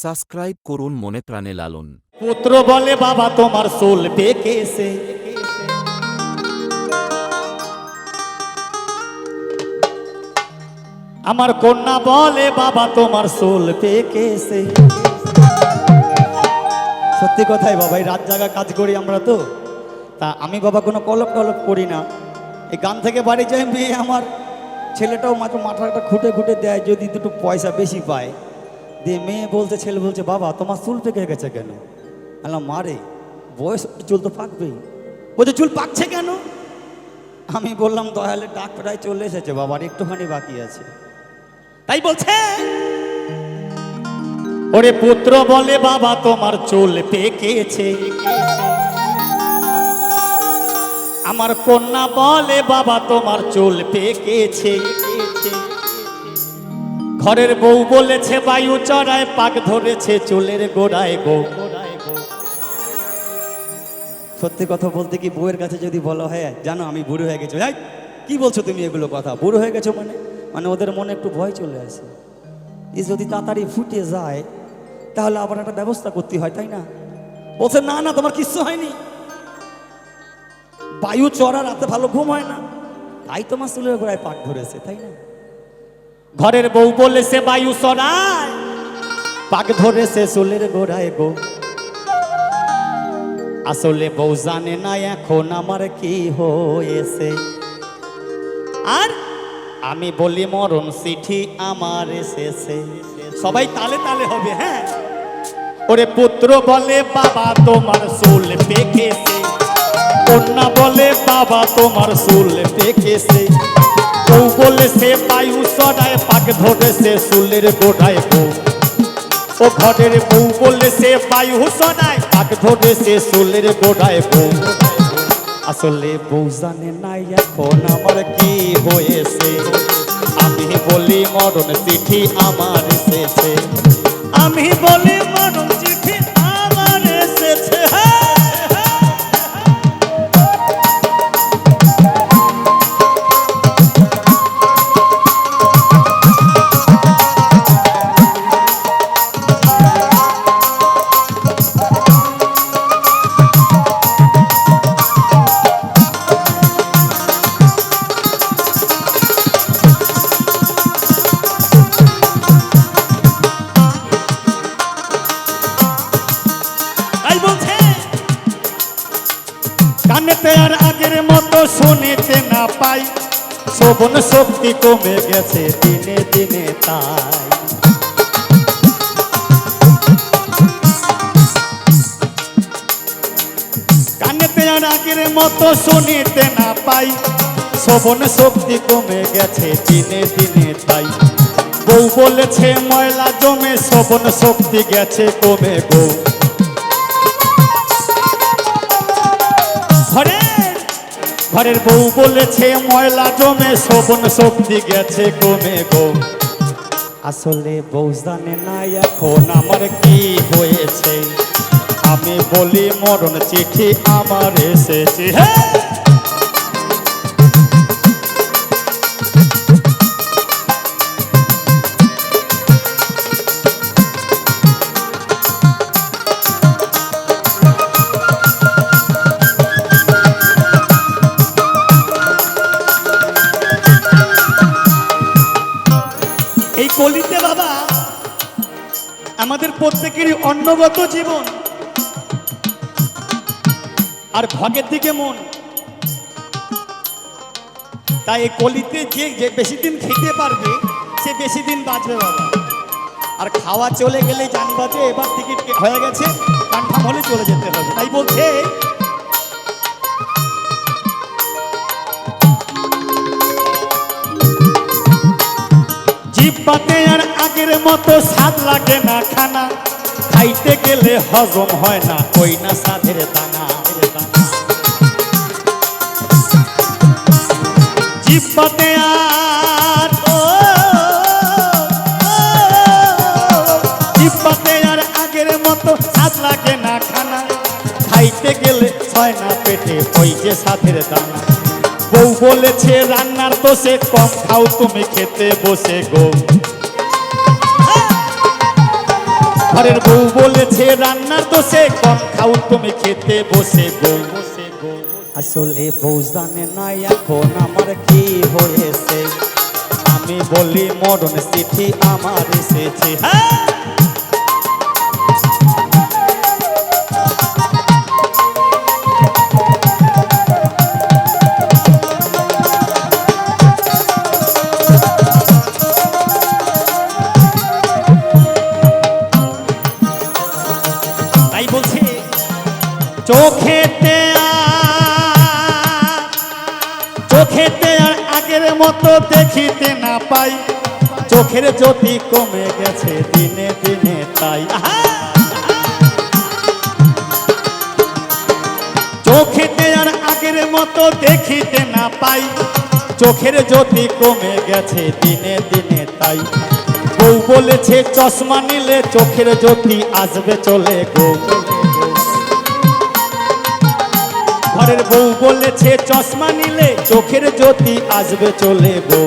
Subscribe করুন মনে প্রাণে লালন। পুত্র বলে, বাবা, তোমার সোল পেকেছে। আমার কন্যা বলে, বাবা, তোমার সোল পেকেছে। সত্যি কথাই, বাবা, এই রাত জাগা কাজ করি আমরা তো। তা আমি, বাবা, কোনো কলপ টলপ করি না। এই গান থেকে বাড়ি যাই, মেয়ে আমার ছেলেটাও মাত্র মাথাটা খুঁটে খুঁটে দেয়, যদি দুটো পয়সা বেশি পায়। দিয়ে মেয়ে বলতে ছেলে বলছে, বাবা, তোমার চুল পেকে গেছে কেন? আলাম মারে বয়স, চুল তো পাকবেই। বলছে, চুল পাকছে কেন? আমি বললাম, দয়ালে ডাক প্রায় চলে এসেছে, বাবার একটুখানি বাকি আছে। তাই বলছে, ওরে পুত্র বলে, বাবা, তোমার চুল পেকেছে। আমার কন্যা বলে, বাবা, তোমার চুল পেকেছে। ঘরের বউ বলেছে বায়ু চড়ায় পাক ধরেছে চুলের গোড়ায় গো সত্যি কথা বলতে কি বউয়ের কাছে যদি বলা হয় জানো আমি বুড়ো হয়ে গেছি। এই, কি বলছো তুমি এগুলো কথা? বুড়ো হয়ে গেছো মানে? মানে ওদের মনে একটু ভয় চলে আসে। এ যদি তাড়াতাড়ি ফুটে যায় তাহলে আবার একটা ব্যবস্থা করতে হয় তাই না? বলছে না না তোমার কিচ্ছু হয়নি। বায়ু চড়া রাতে ভালো ঘুম হয় না। তাই তোমার চুলের গোড়ায় পাক ধরেছে তাই না? ঘরের বউ বলেছে বায়ু চড়ায় পাক ধরেছে চুলের গোড়ায় গো। আসলে বউ জানে না এখন আমার কি হয়েছে। আর আমি বলি মরণ চিঠি আমার এসেছে। সবাই তালে তালে হবে হ্যাঁ? ওরে পুত্র বলে, বাবা, তোমার চুল পেকেছে। কন্যা বলে, বাবা, তোমার চুল পেকেছে। বউ বলেছে বায়ু সদায় পাক ধরেছে চুলের গোড়ায় বউ ও ঘরের বউ বলেছে বায়ু সদায় পাক ধরেছে চুলের গোড়ায় বউ আসলে বউ জানে না এখন আমার কি হয়েছে। আমি বলি মরণ চিঠি আমার এসেছে। আমি বলি মরণ মতো শুনেতে না পাই। শোভন শক্তি কমে গেছে দিনে দিনে তাই। মতো শুনিতে না পাই। শোভন শক্তি কমে গেছে দিনে দিনে তাই। বউ বলেছে, ময়লা জমে শোভন শক্তি গেছে কমে গো। ঘরের বউ বলেছে, ময়লা জমে শোভন শক্তি গেছে, কমে গো। আসলে বউ জানে না এখন আমার কি হয়েছে। আমি বলি, মরণ চিঠি আমার এসেছে। হ্যাঁ কলিতে বাবা, আমাদের প্রত্যেকেরই অন্নগত জীবন। আর ভগের দিকে মন। তাই এই কলিতে যে যে বেশি দিন খেতে পারবে, সে বেশি দিন বাঁচবে বাবা। আর খাওয়া চলে গেলে জানবা যে এবার টিকিট হয়ে গেছে কনফার্ম হলে চলে যেতে হবে। তাই বলছে মতো স্বাদ লাগে না খানা। খাইতে গেলে হজম হয় না ওই না সাধের দানা। জিভ পাতে আর ও, আর আগের মতো স্বাদ লাগে না খানা। খাইতে গেলে ছয় না পেটে ওই যে সাধের দানা। বউ বলেছে রান্নার দোষে কম খাও তুমি খেতে বসে গো। ঘরের বউ বলেছে রান্নার দোষে কম খাও তুমি খেতে বসে বউ। আসলে বউ জানে না, এখন আমার কি হয়েছে? আমি বলি, মরণ চিঠি আমার এসেছে। হ্যাঁ! চোখেতে চোখেতে আর আগের মতো দেখিতে না পাই। চোখের জ্যোতি কমে গেছে দিনে দিনে তাই। চোখেতে আর আগের মতো দেখিতে না পাই। চোখের জ্যোতি কমে গেছে দিনে দিনে তাই। বউ বলেছে, চশমা নিলে চোখের জ্যোতি আসবে চলে গো। ঘরের বউ বলেছে, চশমা নিলে চোখের জ্যোতি আসবে, চলে গো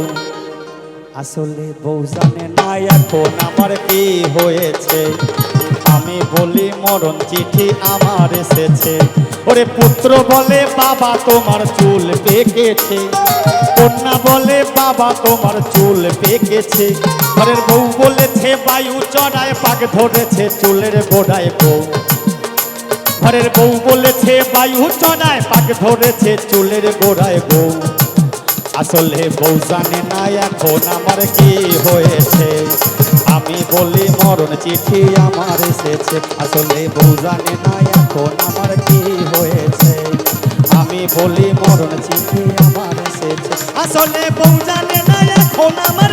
আসলে বউ জানে না, এখন আমার কি হয়েছে। আমি বলি, মরণ চিঠি আমার এসেছে। ওরে পুত্র বলে, বাবা তোমার চুল পেকেছে। কন্যা বলে, বাবা তোমার চুল পেকেছে। ঘরের বউ বলেছে, বায়ু চড়ায় পাক ধরেছে, চুলের গোড়ায় বউ। ঘরের বউ বলেছে, বায়ু চড়ায়, পাক ধরেছে চুলের গোড়ায় বউ। আসলে বউ জানে না এখন আমার কি হয়েছে। আমি বলি, মরণ চিঠি আমার এসেছে। আসলে বউ জানে না এখন আমার কি হয়েছে। আমি বলি, মরণ চিঠি আমার এসেছে। আসলে বউ জানে না এখন আমার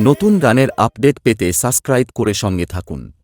নতুন গানের আপডেট পেতে সাবস্ক্রাইব করে সঙ্গে থাকুন।